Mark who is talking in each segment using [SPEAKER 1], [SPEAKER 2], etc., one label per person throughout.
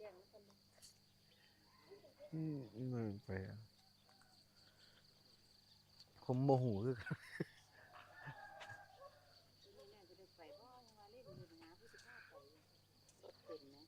[SPEAKER 1] มัน
[SPEAKER 2] อืมมือไปอะผมโมโหคือกัน
[SPEAKER 1] น่าจะได้ไปบ่ยังว่าเล่นอยู่นะผู้สิพาไปรถเป็นนะ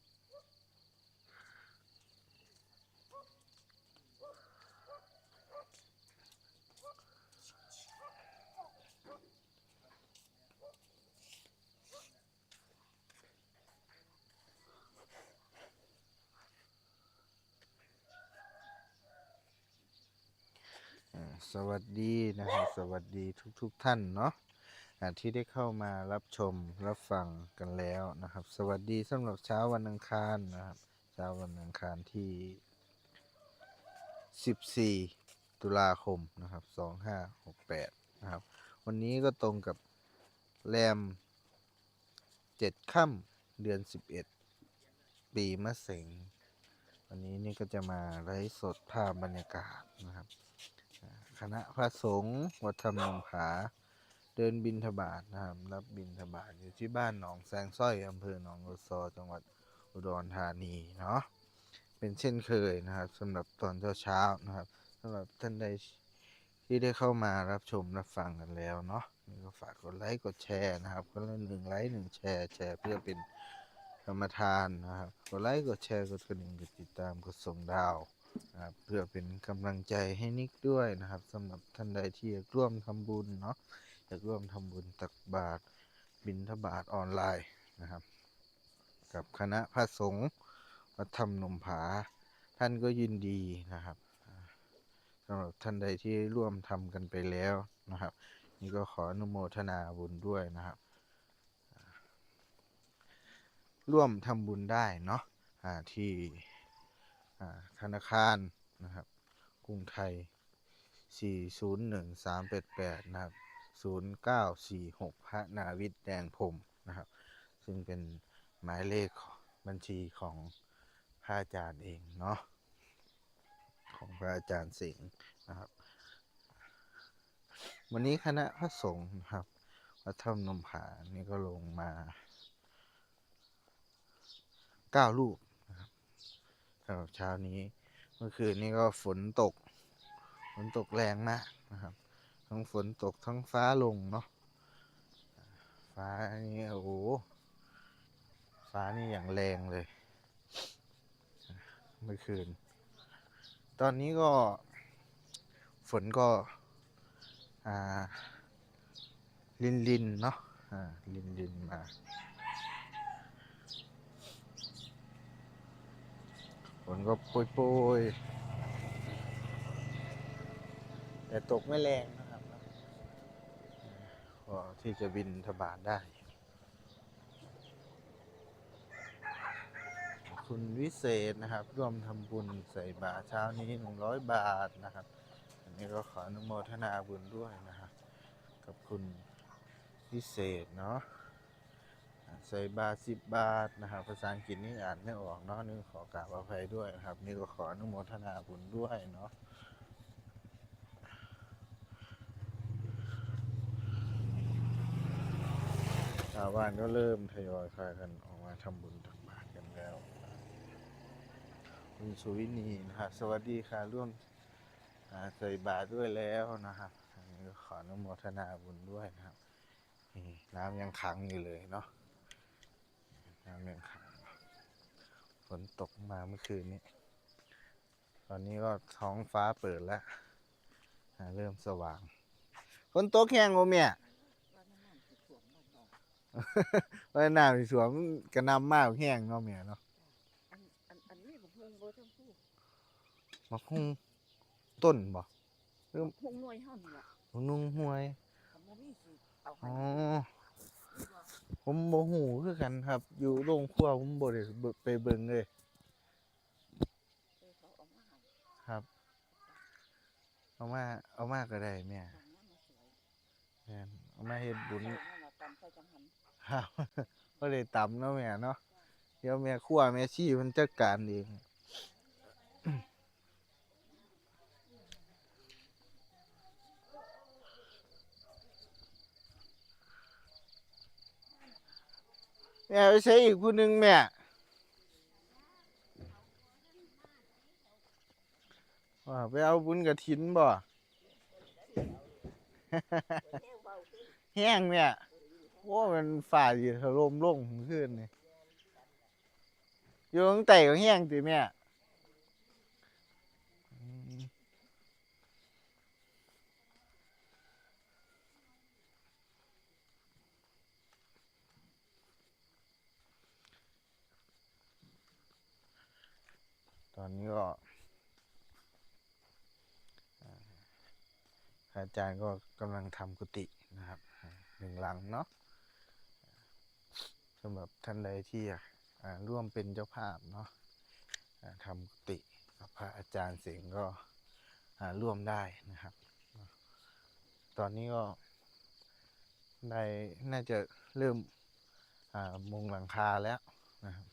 [SPEAKER 2] อ่า สวัสดีนะครับสวัสดีทุกๆทท่านเนาะที่ได้เข้ามารับชมรับฟังกันแล้วนะครับ สวัสดีสำหรับเช้าวันอังคารนะครับ เช้าวันอังคารที่ 14 ตุลาคมนะครับ 2568 นะครับ วันนี้ก็ตรงกับแรม 7 ค่ำเดือน 11 ปีมะเสงวันนี้นี่ก็จะมาไลฟ์สดภาพบรรยากาศนะครับ คณะพระสงฆ์วัดธรรมนงผาเดินบินทบาทนะครับ รับบินทบาทอยู่ที่บ้านหนองแซงสร้อยอำเภอหนองโลซอจังหวัดอุดรธานีเนาะเป็นเช่นเคยนะครับสำหรับตอนเช้าๆนะครับสำหรับท่านใดที่ได้เข้ามารับชมรับฟังกันแล้วเนาะนี่ก็ฝากกดไลค์กดแชร์นะครับคนละหนึ่งไลค์หนึ่งแชร์แชร์เพื่อเป็นกรรมทานนะครับกดไลค์กดแชร์กดกระดิ่งกดติดตามกดส่งดาว ครับเพื่อเป็นกำลังใจให้นิกด้วยนะครับสำหรับท่านใดที่อยากร่วมทำบุญเนาะอยากร่วมทำบุญตักบาตรบิณฑบาตออนไลน์นะครับ กับคณะพระสงฆ์วัดธรรมนมผา ท่านก็ยินดีนะครับอ่าสำหรับท่านใดที่ร่วมทำกันไปแล้วนะครับ นี่ก็ขออนุโมทนาบุญด้วยนะครับ ร่วมทำบุญได้เนาะที่ ธนาคารนะครับ กรุงไทย 401-388 นะครับ 0946 พระนาวิทย์แดงพรมนะครับ ซึ่งเป็นหมายเลขบัญชีของพระอาจารย์เองเนาะของพระอาจารย์สิงห์นะครับ วันนี้คณะพระสงฆ์นะครับวัดถ้ำนมผานี่ก็ลงมาเก้าลูก สำหรับเช้านี้ เมื่อคืนนี้ก็ฝนตก ฝนตกแรงมากนะครับ ทั้งฝนตกทั้งฟ้าลงเนาะ ฟ้านี่โอ้โห ฟ้านี่อย่างแรงเลย เมื่อคืน ตอนนี้ก็ฝนก็อ่าลินลินเนาะอ่าลินลินมา นก็โปรยแต่ตกไม่แรงนะครับพอที่จะบินทบาทได้ คุณวิเศษนะครับ ร่วมทำบุญใส่บาตรเช้านี้100บาทนะครับ อันนี้ก็ขออนุโมทนาบุญด้วยนะครับ กับคุณวิเศษเนาะ ใส่บาทสิบบาทนะครับ ภาษาอังกฤษนี่อ่านไม่ออกเนาะนี่ขอกราบอภัยด้วยนะครับ นี่ก็ขออนุโมทนาบุญด้วยเนาะชาวบ้านก็เริ่มทยอยพายกันออกมาทำบุญตักบาตรกันแล้ว คุณสุวินีนะครับสวัสดีค่ะร่วมอ่าใส่บาตรด้วยแล้วนะครับนนี้ก็ขออนุโมทนาบุญด้วยนะครับ น้ำยังขังอยู่เลยเนาะ น้ำยังขังฝนตกมาเมื่อคืนนี้ ตอนนี้ก็ท้องฟ้าเปิดแล้วอ่าเริ่มสว่าง ฝนตกแห้งโอเมีย
[SPEAKER 1] ว่ามันนั่นสิสวมบ่ดอก
[SPEAKER 2] ว่าน้ำที่สวมมันกระนำมากแห้งเนาะเมียเนาะ
[SPEAKER 1] อันอันอันนี้ผมเพิ่งบ่ทั้งผู้
[SPEAKER 2] มาคงต้นบ่
[SPEAKER 1] คงหน่วยเฮานี่ล่ะ
[SPEAKER 2] นุ่งห้วย
[SPEAKER 1] คำบ่มีสิเอาให้
[SPEAKER 2] อ๋ ผมบ่หูคือกันครับ อยู่โรงครัวผมบ่ได้ไปเบิ่งเลย ครับ เอามาเอามาก็ได้แม่
[SPEAKER 1] ย
[SPEAKER 2] แม่นเอามาเฮ็ดบุญ
[SPEAKER 1] เอานั่นน่ะตำใส่จังหัน
[SPEAKER 2] ครับก็เลยตำเนาะแม่เนาะเดี๋ยวแม่ครัวแม่ชี้มันจัดการเอง แม่ไปใช้อีกผู้หนึ่งแม่ ว่าไปเอาบุญกับทินบ่ แห้งแม่ยว่ามันฝ่าอยู่ถล่มลงขึ้นนี่อยู่ตั้งแต่ก็แห้งตีแม่ อาจารย์ก็กำลังทำกุฏินะครับหนึ่งหลังเนาะสำหรับท่านใดที่ร่วมเป็นเจ้าภาพเนาะอ่าทำกุฏิพระอาจารย์เสียงก็ร่วมได้นะครับ ตอนนี้ก็ได้น่าจะเริ่มมุงหลังคาแล้วนะครับ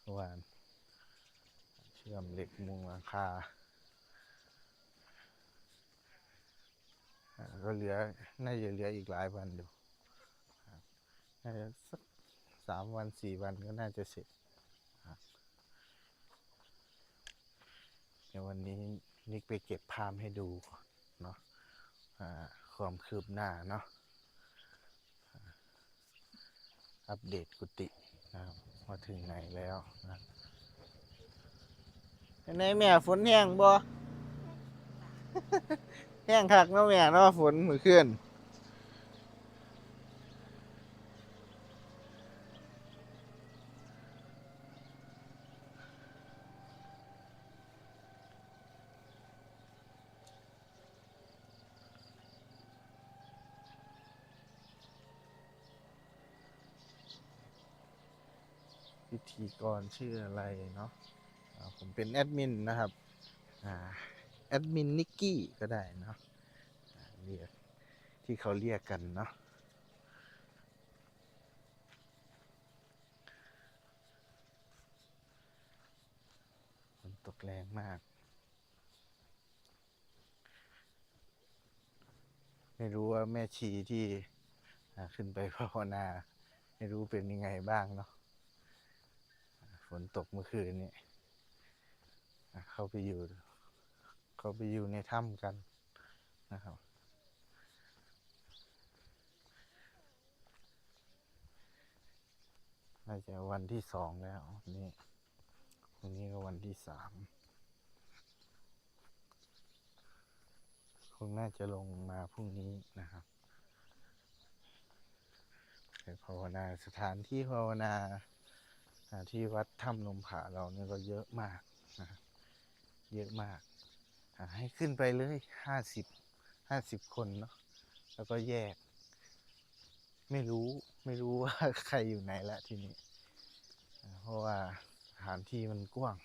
[SPEAKER 2] เมื่อวานเชื่อมเหล็กมุงหลังคา อ่า ก็เหลือน่าจะเหลืออีกหลายวันอยู่น่าจะสักสามวันสี่วันก็น่าจะเสร็จเดี๋ยววันนี้นิกไปเก็บภาพให้ดูเนาะความคืบหน้าเนาะอัปเดตกุฏินะครับว่าถึงไหนแล้วนะเป็นแม่ฝนแห้งบ่ ห้งคักเนาะแม่เนาะฝนมือขึ้นพิธีกรชื่ออะไรเนาะผมเป็นแอดมินนะครับ อ่า แอดมินนิกกี้ก็ได้เนาะเรียกที่เขาเรียกกันเนาะฝนตกแรงมาก ไม่รู้ว่าแม่ชีที่ขึ้นไปภาวนา ไม่รู้เป็นยังไงบ้างเนาะฝนตกเมื่อคืนนี้อ่าเข้าไปอยู่ เขาไปอยู่ในถ้ำกันนะครับ น่าจะวันที่สองแล้วนี่วันนี้ก็วันที่สามคงน่าจะลงมาพรุ่งนี้นะครับไปภาวนาสถานที่ภาวนาที่วัดถ้ำลมผาเราเนี่ยก็เยอะมากนะเยอะมาก ให้ขึ้นไปเลยห้าสิบห้าสิบคนเนาะแล้วก็แยก ไม่รู้ไม่รู้ว่าใครอยู่ไหนละทีนี้อ่เพราะว่าสถานที่มันกว้าง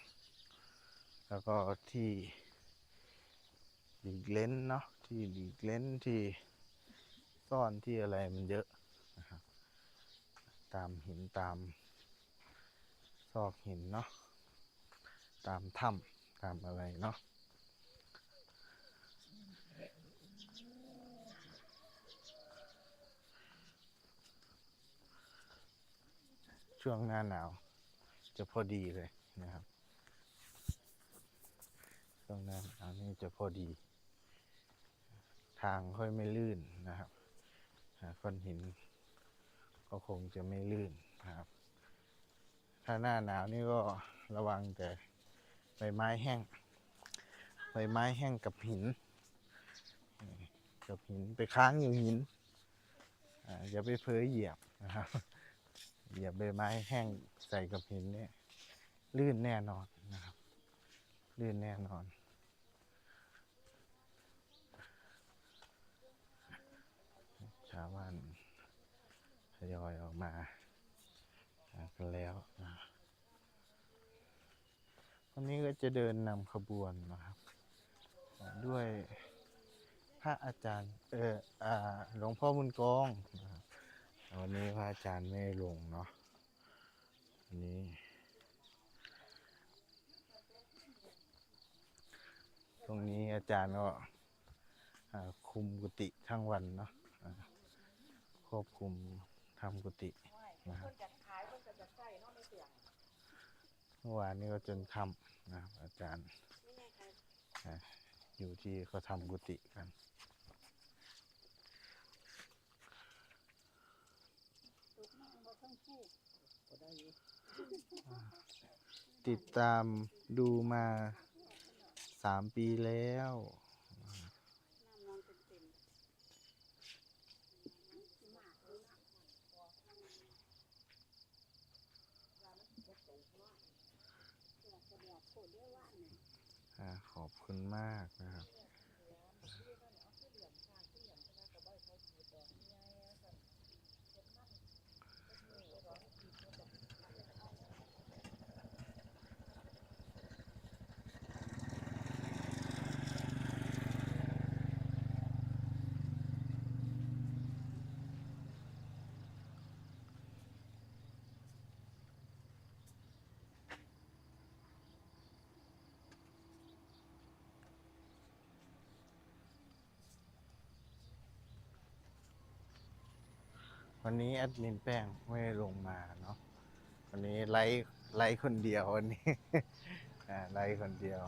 [SPEAKER 2] แล้วก็ที่หลีกเล้นเนาะที่หลีกเล้นที่ซ่อนที่อะไรมันเยอะนะครับตามหินตามซอกหินเนาะตามถ้ำตามอะไรเนาะ ช่วงหน้าหนาว จะพอดีเลยนะครับช่วงหน้าหนาวนี่จะพอดี ทางค่อยไม่ลื่นนะครับก้อนหิน ก็คงจะไม่ลื่นนะครับ ถ้าหน้าหนาวนี่ก็ระวังแต่ใบไม้แห้งใบไม้แห้งกับหิน กับหินไปค้างอยู่หินอย่าไปเผลอเหยียบนะครับ เหยียบใบไม้แห้งใส่กับหินเนี่ยลื่นแน่นอนนะครับ ลื่นแน่นอน ชาวบ้านทยอยออกมาหากันแล้วนะวันนี้ก็จะเดินนำขบวนนะครับ ด้วยพระอาจารย์เอออ่าหลวงพ่อบุญกองนะครับ วันนี้พระอาจารย์ไม่ลงเนาะวันนี้ ตรงนี้อาจารย์ก็คุมกุฏิทั้งวันเนาะควบคุมทำกุฏินะครับ
[SPEAKER 1] เมื่
[SPEAKER 2] อวานนี้ก็จนค่ำนะครับอาจารย์อยู่ที่เขาทำกุฏิกัน
[SPEAKER 1] ตกนั่งบ่ทั้งคู่ก็ได้อยู่
[SPEAKER 2] ติดตามดูมาสามปีแล้ว ขอบคุณมากนะครับ วันนี้แอดมินแป้งไม่ได้ลงมาเนาะวันนี้ไลฟ์ไลฟ์คนเดียววันนี้ อ่าไลฟ์คนเดียว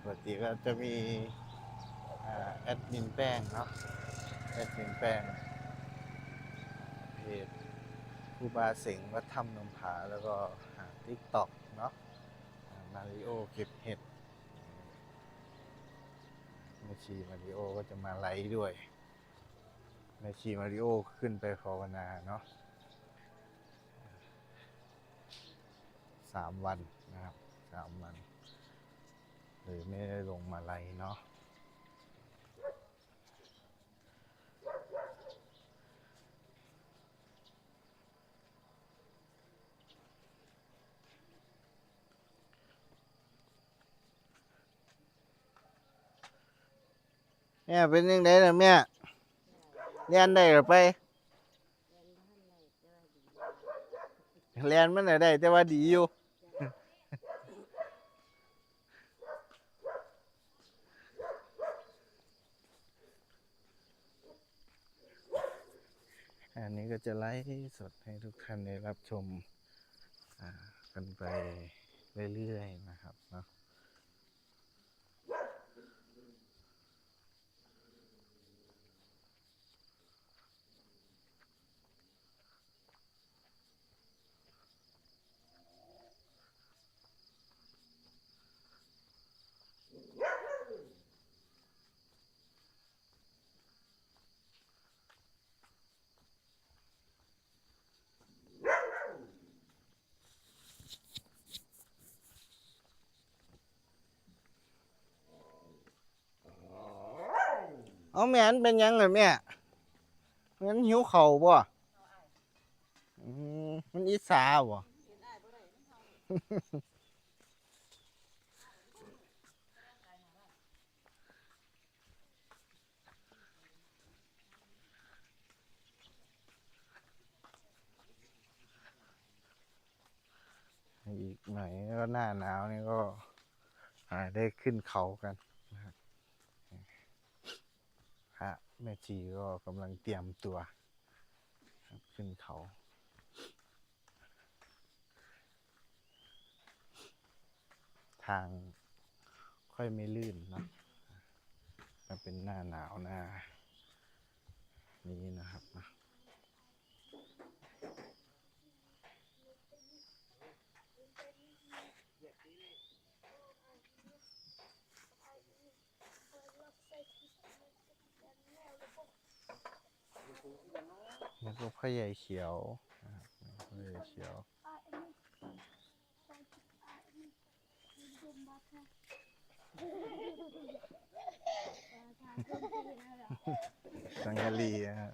[SPEAKER 2] ปกติก็จะมีอ่าแอดมินแป้งเนาะแอดมินแป้งเพจครูบาเสงวัดถ้ำนมผาแล้วก็ทิกตอกเนาะมาริโอเก็บเห็ดแม่ชีมาริโอก็จะมาไลฟ์ด้วย แม่ชีมาริโอขึ้นไปภาวนาเนาะสามวันนะครับสามวันเลยไม่ได้ลงมาไลเนาะแม่เป็นยังไงล่ะแม่ เรียนได้หรือไป
[SPEAKER 1] เรียนบ้านไหนเจอดี
[SPEAKER 2] เรียนมันได้ แต่ว่าดีอยู่อันนี้ก็จะไลฟ์สดให้ทุกท่านได้รับชมกันไปเรื่อยๆนะครับเนาะ เอาแม่นเป็นยังไงแม่มันหิวเข่าบ่อืมมันอีสาบ่
[SPEAKER 1] เรียนได้บ่ได้มันเฮา
[SPEAKER 2] อีกหน่อยก็หน้าหนาวนี่ก็ได้ขึ้นเขากันนะครับพระ แม่ชีก็กำลังเตรียมตัวขึ้นเขา ทางค่อยไม่ลื่นนะมันเป็นหน้าหนาวหน้านี้นะครับนะ แล้วก็พ่อใหญ่เขียวนะครับพ่อใหญ่เขียวสังกะรีนะครับ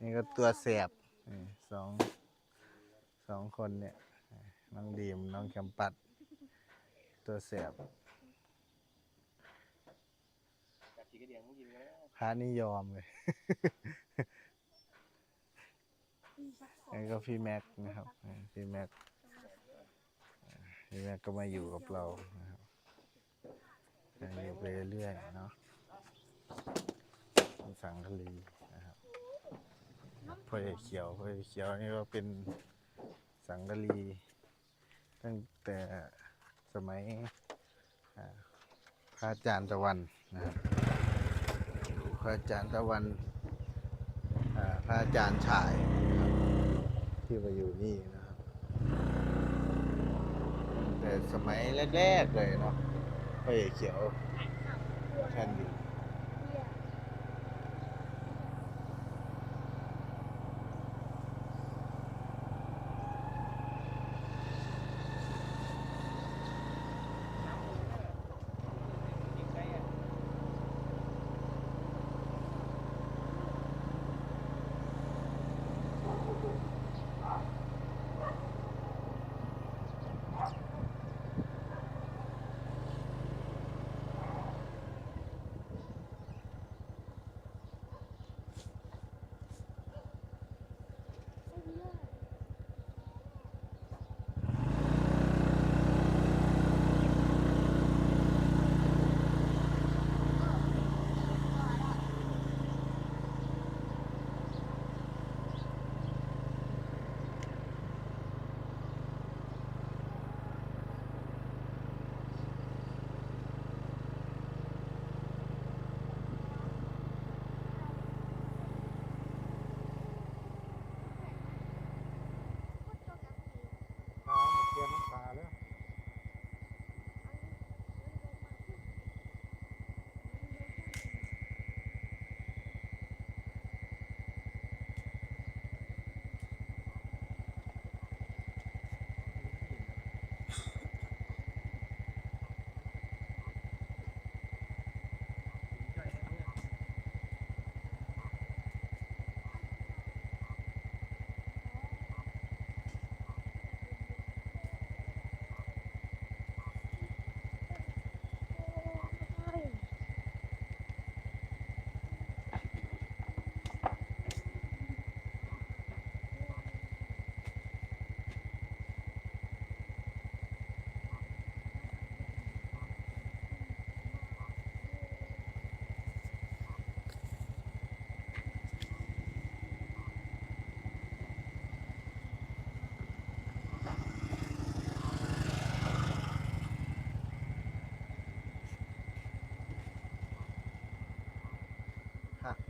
[SPEAKER 2] นี่ก็ตัวแสบนี่สองสองคนเนี่ย น้องดีม น้องแคมปัด ตัวแสบพระนิยอมเลย นี่ก็พี่แม็กนะครับพี่แม็กพี่แม็กก็มาอยู่กับเรานะครับอยู่ไปเรื่อยๆเนาะสังคลีนะครับพ่อใหญ่เขียวพ่อใหญ่เขียวนี่ก็เป็นสังกลีตั้งแต่สมัยพระอาจารย์ตะวันนะครับพระอาจารย์ตะวันพระอาจารย์ชาย ที่มาอยู่นี่นะครับ แต่สมัยแรกๆเลยเนาะพ่อใเขียวทันอยู่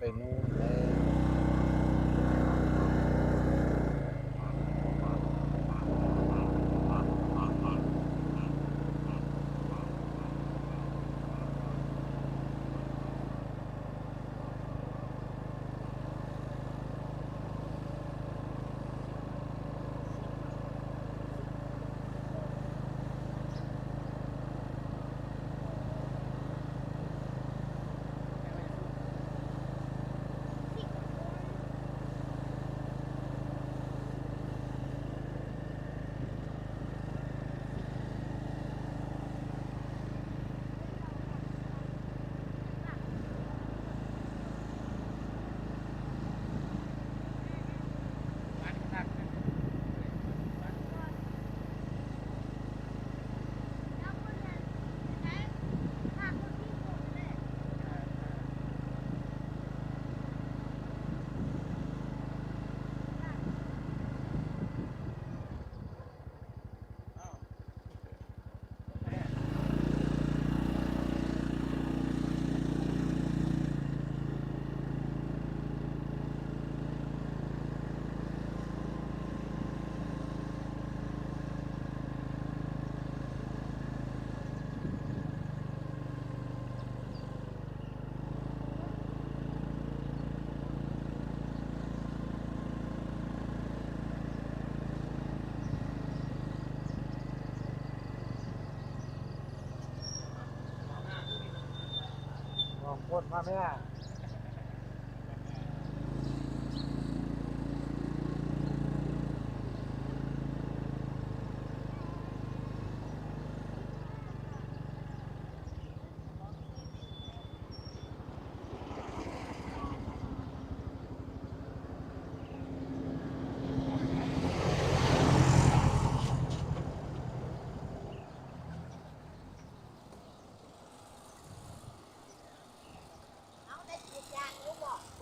[SPEAKER 3] Eu não.
[SPEAKER 2] ห
[SPEAKER 3] มดมาไหมอ่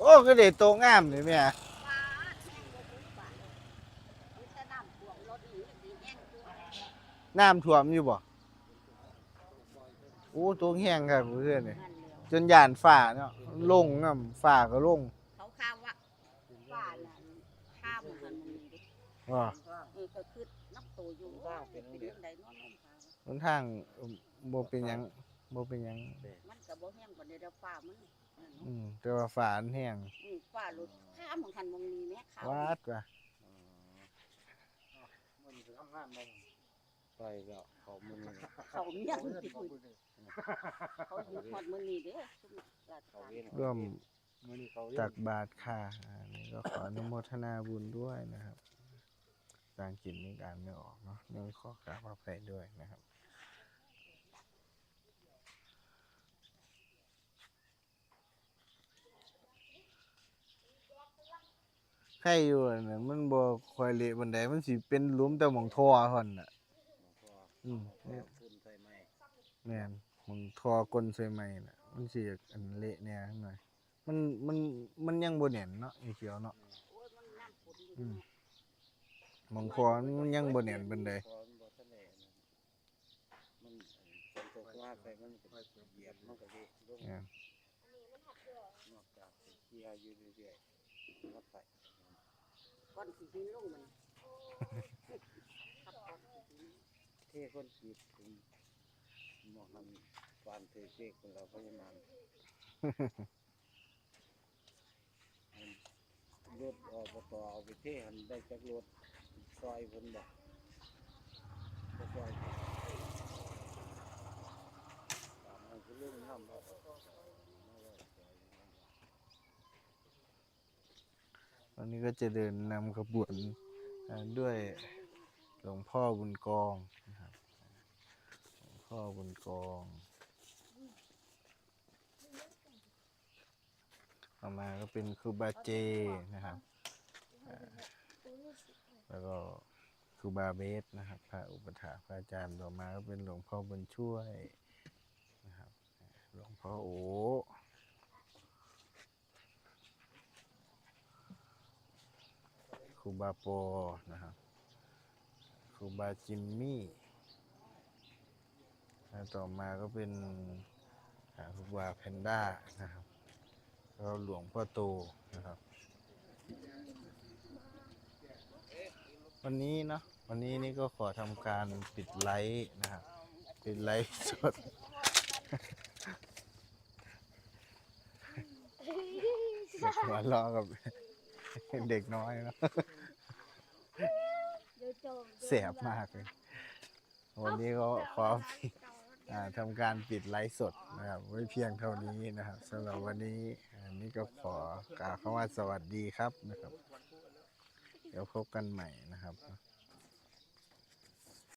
[SPEAKER 2] โอ้ก็เด็ดโตงามเลยแม่
[SPEAKER 1] น้ำท่วมอ
[SPEAKER 2] ยู่บ่โอ้ตัวแห้งครับเพื่อน
[SPEAKER 1] เลย
[SPEAKER 2] จนหยานฝ่าเนาะลงน้ำฝ่าก็ลง
[SPEAKER 1] เขาข้าว่าฝ่าน่ะข้ามันมันดิ
[SPEAKER 2] ว่า
[SPEAKER 1] เออก็คือนับโตอยู่ว่าเป็นเรื่องใดน้อน้อง
[SPEAKER 2] มันทางบ่เป็นยัง บ่เป็นหยัง
[SPEAKER 1] มันก็บ่แห้งปานใดดอกฟ้ามันนั่น
[SPEAKER 2] อื
[SPEAKER 1] เนาะ
[SPEAKER 2] มแต่ว่าฝ่าอันแห้ง
[SPEAKER 1] อือฟ้าหลุดข้ามของคันมองนี้แม่ขาว
[SPEAKER 2] วาดว่ะ
[SPEAKER 3] มันจะทำงานมัน
[SPEAKER 4] ไปแล้วเขามึง
[SPEAKER 1] เขาเมียงติดเขาหยุดฮอดมื้อนี้เด้อซุ่มราช
[SPEAKER 4] เขา
[SPEAKER 1] การ
[SPEAKER 4] เว้น
[SPEAKER 2] ร่วม
[SPEAKER 3] มือนี้เขา
[SPEAKER 2] ตักบาตรค่ะอันนี้ก็ขออนุโมทนาบุญด้วยนะครับสร้างจิตในการไม่ออกเนาะนี่ขอกราบอภัยด้วยนะครับ ใครอยู่อันน่ะมันบ่ค่อยเละบันไดมันสิเป็นหลุมแต่หม่องท่อหั่นน่ะ
[SPEAKER 4] หลวงพ่อ
[SPEAKER 2] อืม
[SPEAKER 4] เอา
[SPEAKER 2] เนี่ย
[SPEAKER 4] ทุนใส่ไม้
[SPEAKER 2] แม่นหม่องท่อกลใส่ไม้น่ะ มันสิอันเละแหน่หน่อยมันมันมันยังบ่แน่นเนาะไอ้เขียวเนาะ
[SPEAKER 1] โอ้ยมันน้ำฝนอยู่
[SPEAKER 2] อืมหม่องคอมันยังบ่แน่นปานใด
[SPEAKER 4] พอมันบ่ทันได้นั่นมันฝนตกว่าไปมันก็เหยียบมันก็เละลง
[SPEAKER 2] แม่น
[SPEAKER 4] นอกจากสิเคลียร์อยู่เรื่อยๆมาไป
[SPEAKER 1] ก่อนสิหินลงมันครับก่อนสิหิน
[SPEAKER 4] เท่คนขีดถึงหมอหันฟานเทเค้กคนเราพยามามันรถอบตเอาไปเท่หันได้จากรถซอยคนบอกซอยตามมันคือเรื่องน้ำบ่มาไว้ซอยน้ำ
[SPEAKER 2] วันนี้ก็จะเดินนำขบวนด้วยหลวงพ่อบุญกองนะครับหลวงพ่อบุญกองต่อมาก็เป็นครูบาเจนะครับแล้วก็ครูบาเบสนะครับ พระอุปถาพระอาจารย์ต่อมาก็เป็นหลวงพ่อบุญช่วยนะครับ หลวงพ่อโอ รูบาโปนะครับครูบาจิมมี่แล้วต่อมาก็เป็นอ่าครูบาแพนด้านะครับแล้วหลวงพ่อโตนะครับ วันนี้เนาะวันนี้นี่ก็ขอทำการปิดไลฟ์นะครับปิดไลฟ์สดเด็กหัวล้อกับ เด็กน้อยเนาะเสียบมากเลย วันนี้ก็ขออ่าทำการปิดไลฟ์สดนะครับ ไว้เพียงเท่านี้นะครับสำหรับวันนี้อันนี้ก็ขอกล่าวคำว่าสวัสดีครับนะครับ เดี๋ยวพบกันใหม่นะครับ